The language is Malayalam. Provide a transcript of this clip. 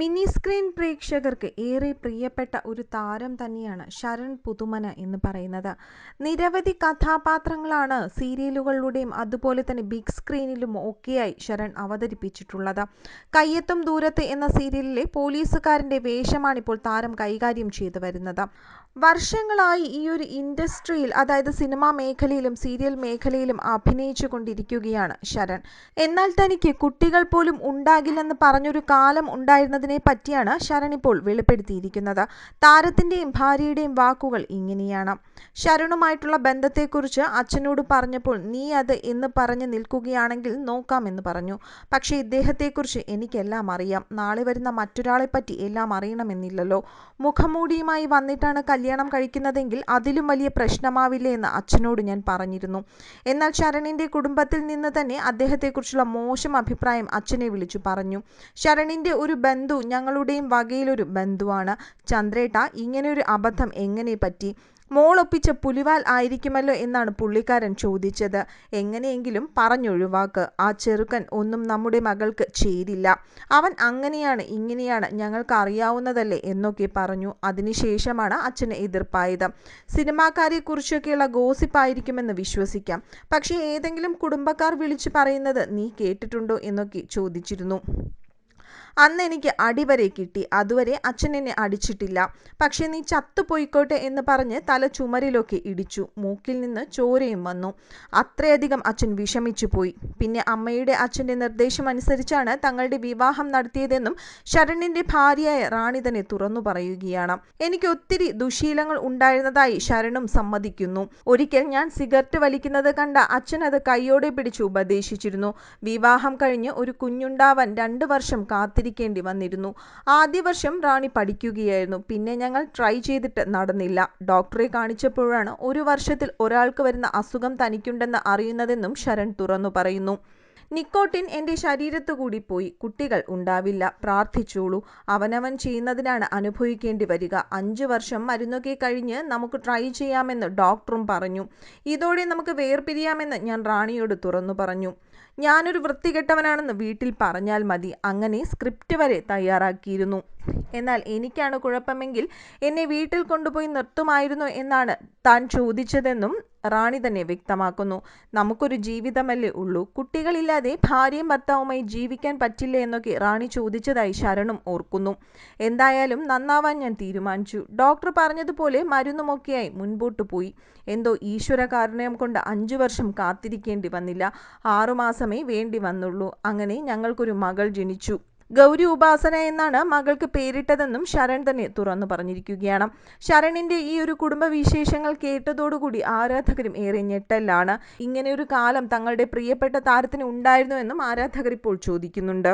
മിനി സ്ക്രീൻ പ്രേക്ഷകർക്ക് ഏറെ പ്രിയപ്പെട്ട ഒരു താരം തന്നെയാണ് ശരൺ പുതുമന എന്ന് പറയുന്നത്. നിരവധി കഥാപാത്രങ്ങളാണ് സീരിയലുകളിലൂടെയും അതുപോലെ തന്നെ ബിഗ് സ്ക്രീനിലും ഒക്കെയായി ശരൺ അവതരിപ്പിച്ചിട്ടുള്ളത്. കയ്യെത്തും ദൂരത്ത് എന്ന സീരിയലിലെ പോലീസുകാരന്റെ വേഷമാണിപ്പോൾ താരം കൈകാര്യം ചെയ്തു വരുന്നത്. വർഷങ്ങളായി ഈ ഒരു ഇൻഡസ്ട്രിയിൽ അതായത് സിനിമാ മേഖലയിലും സീരിയൽ മേഖലയിലും അഭിനയിച്ചു കൊണ്ടിരിക്കുകയാണ് ശരൺ. എന്നാൽ തനിക്ക് കുട്ടികൾ പോലും ഉണ്ടാകില്ലെന്ന് പറഞ്ഞൊരു കാലം ഉണ്ടായിരുന്നതിനെ പറ്റിയാണ് ശരൺ ഇപ്പോൾ വെളിപ്പെടുത്തിയിരിക്കുന്നത്. താരത്തിന്റെയും ഭാര്യയുടെയും വാക്കുകൾ ഇങ്ങനെയാണ്. ശരണുമായിട്ടുള്ള ബന്ധത്തെക്കുറിച്ച് അച്ഛനോട് പറഞ്ഞപ്പോൾ നീ അത് എന്ന് പറഞ്ഞ് നിൽക്കുകയാണെങ്കിൽ നോക്കാമെന്ന് പറഞ്ഞു. പക്ഷേ ഇദ്ദേഹത്തെക്കുറിച്ച് എനിക്കെല്ലാം അറിയാം. നാളെ വരുന്ന മറ്റൊരാളെപ്പറ്റി എല്ലാം അറിയണമെന്നില്ലല്ലോ. മുഖംമൂടിയുമായി വന്നിട്ടാണ് കല്യാണം കഴിക്കുന്നതെങ്കിൽ അതിലും വലിയ പ്രശ്നമാവില്ലേ എന്ന് അച്ഛനോട് ഞാൻ പറഞ്ഞിരുന്നു. എന്നാൽ ശരണിന്റെ കുടുംബത്തിൽ നിന്ന് തന്നെ അദ്ദേഹത്തെക്കുറിച്ചുള്ള മോശം അഭിപ്രായം അച്ഛനെ വിളിച്ചു പറഞ്ഞു. ശരണിന്റെ ഒരു ബന്ധു ഞങ്ങളുടെയും വകയിലൊരു ബന്ധുവാണ്. ചന്ദ്രേട്ട ഇങ്ങനെയൊരു അബദ്ധം എങ്ങനെ പറ്റി? മോളൊപ്പിച്ച പുലിവാൽ ആയിരിക്കുമല്ലോ എന്നാണ് പുള്ളിക്കാരൻ ചോദിച്ചത്. എങ്ങനെയെങ്കിലും പറഞ്ഞൊഴിവാക്ക്. ആ ചെറുക്കൻ ഒന്നും നമ്മുടെ മകൾക്ക് ചേരില്ല അവൻ അങ്ങനെയാണ് ഇങ്ങനെയാണ് ഞങ്ങൾക്ക് അറിയാവുന്നതല്ലേ എന്നൊക്കെ പറഞ്ഞു. അതിനുശേഷമാണ് അച്ഛന് എതിർപ്പായത്. സിനിമാക്കാരെക്കുറിച്ചൊക്കെയുള്ള ഗോസിപ്പായിരിക്കുമെന്ന് വിശ്വസിക്കാം. പക്ഷേ ഏതെങ്കിലും കുടുംബക്കാർ വിളിച്ചു പറയുന്നത് നീ കേട്ടിട്ടുണ്ടോ എന്നൊക്കെ ചോദിച്ചിരുന്നു. അന്ന് എനിക്ക് അടിവരെ കിട്ടി. അതുവരെ അച്ഛൻ എന്നെ അടിച്ചിട്ടില്ല. പക്ഷെ നീ ചത്തുപോയിക്കോട്ടെ എന്ന് പറഞ്ഞ് തല ചുമരിലൊക്കെ ഇടിച്ചു. മൂക്കിൽ നിന്ന് ചോരയും വന്നു. അത്രയധികം അച്ഛൻ വിഷമിച്ചു പോയി. പിന്നെ അമ്മയുടെ അച്ഛന്റെ നിർദ്ദേശം അനുസരിച്ചാണ് തങ്ങളുടെ വിവാഹം നടത്തിയതെന്നും ശരണിന്റെ ഭാര്യയായ റാണി തന്നെ തുറന്നു പറയുകയാണ്. എനിക്ക് ഒത്തിരി ദുശീലങ്ങൾ ഉണ്ടായിരുന്നതായി ശരണും സമ്മതിക്കുന്നു. ഒരിക്കൽ ഞാൻ സിഗരറ്റ് വലിക്കുന്നത് കണ്ട അച്ഛൻ അത് കൈയോടെ പിടിച്ച് ഉപദേശിച്ചിരുന്നു. വിവാഹം കഴിഞ്ഞ് ഒരു കുഞ്ഞുണ്ടാവാൻ രണ്ട് വർഷം കാത്തിരിക്കും കാത്തിരിക്കേണ്ടി വന്നിരുന്നു. ആദ്യ വർഷം റാണി പഠിക്കുകയായിരുന്നു. പിന്നെ ഞങ്ങൾ ട്രൈ ചെയ്തിട്ട് നടന്നില്ല. ഡോക്ടറെ കാണിച്ചപ്പോഴാണ് ഒരു വർഷത്തിൽ ഒരാൾക്ക് വരുന്ന അസുഖം തനിക്കുണ്ടെന്ന് അറിയുന്നതെന്നും ശരൺ തുറന്നു പറയുന്നു. നിക്കോട്ടിൻ എന്റെ ശരീരത്തു കൂടി പോയി. കുട്ടികൾ ഉണ്ടാവില്ല. പ്രാർത്ഥിച്ചോളൂ. അവനവൻ ചെയ്യുന്നതിനാണ് അനുഭവിക്കേണ്ടി വരിക. അഞ്ച് വർഷം മരുന്നൊക്കെ കഴിഞ്ഞ് നമുക്ക് ട്രൈ ചെയ്യാമെന്ന് ഡോക്ടറും പറഞ്ഞു. ഇതോടെ നമുക്ക് വേർപിരിയാമെന്ന് ഞാൻ റാണിയോട് തുറന്നു പറഞ്ഞു. ഞാനൊരു വൃത്തികെട്ടവനാണെന്ന് വീട്ടിൽ പറഞ്ഞാൽ മതി. അങ്ങനെ സ്ക്രിപ്റ്റ് വരെ തയ്യാറാക്കിയിരുന്നു. എന്നാൽ എനിക്കാണ് കുഴപ്പമെങ്കിൽ എന്നെ വീട്ടിൽ കൊണ്ടുപോയി നിർത്തുമായിരുന്നു എന്നാണ് താൻ ചോദിച്ചതെന്നും റാണി തന്നെ വ്യക്തമാക്കുന്നു. നമുക്കൊരു ജീവിതമല്ലേ ഉള്ളൂ. കുട്ടികളില്ലാതെ ഭാര്യയും ഭർത്താവുമായി ജീവിക്കാൻ പറ്റില്ല? എന്നൊക്കെ റാണി ചോദിച്ചതായി ശരണും ഓർക്കുന്നു. എന്തായാലും നന്നാവാൻ ഞാൻ തീരുമാനിച്ചു. ഡോക്ടർ പറഞ്ഞതുപോലെ മരുന്നുമൊക്കെയായി മുൻപോട്ട് പോയി. എന്തോ ഈശ്വര കാരുണ്യം കൊണ്ട് അഞ്ചു വർഷം കാത്തിരിക്കേണ്ടി വന്നില്ല. ആറുമാസമേ വേണ്ടി വന്നുള്ളൂ. അങ്ങനെ ഞങ്ങൾക്കൊരു മകൾ ജനിച്ചു. ഗൗരി ഉപാസന എന്നാണ് മകൾക്ക് പേരിട്ടതെന്നും ശരൺ തന്നെ തുറന്നു പറഞ്ഞിരിക്കുകയാണ്. ശരണിന്റെ ഈ ഒരു കുടുംബവിശേഷങ്ങൾ കേട്ടതോടുകൂടി ആരാധകരും ഏറെ ഞെട്ടലാണ്. ഇങ്ങനെ ഒരു കാലം തങ്ങളുടെ പ്രിയപ്പെട്ട താരത്തിന് ഉണ്ടായിരുന്നു എന്നും ആരാധകർ ഇപ്പോൾ ചോദിക്കുന്നുണ്ട്.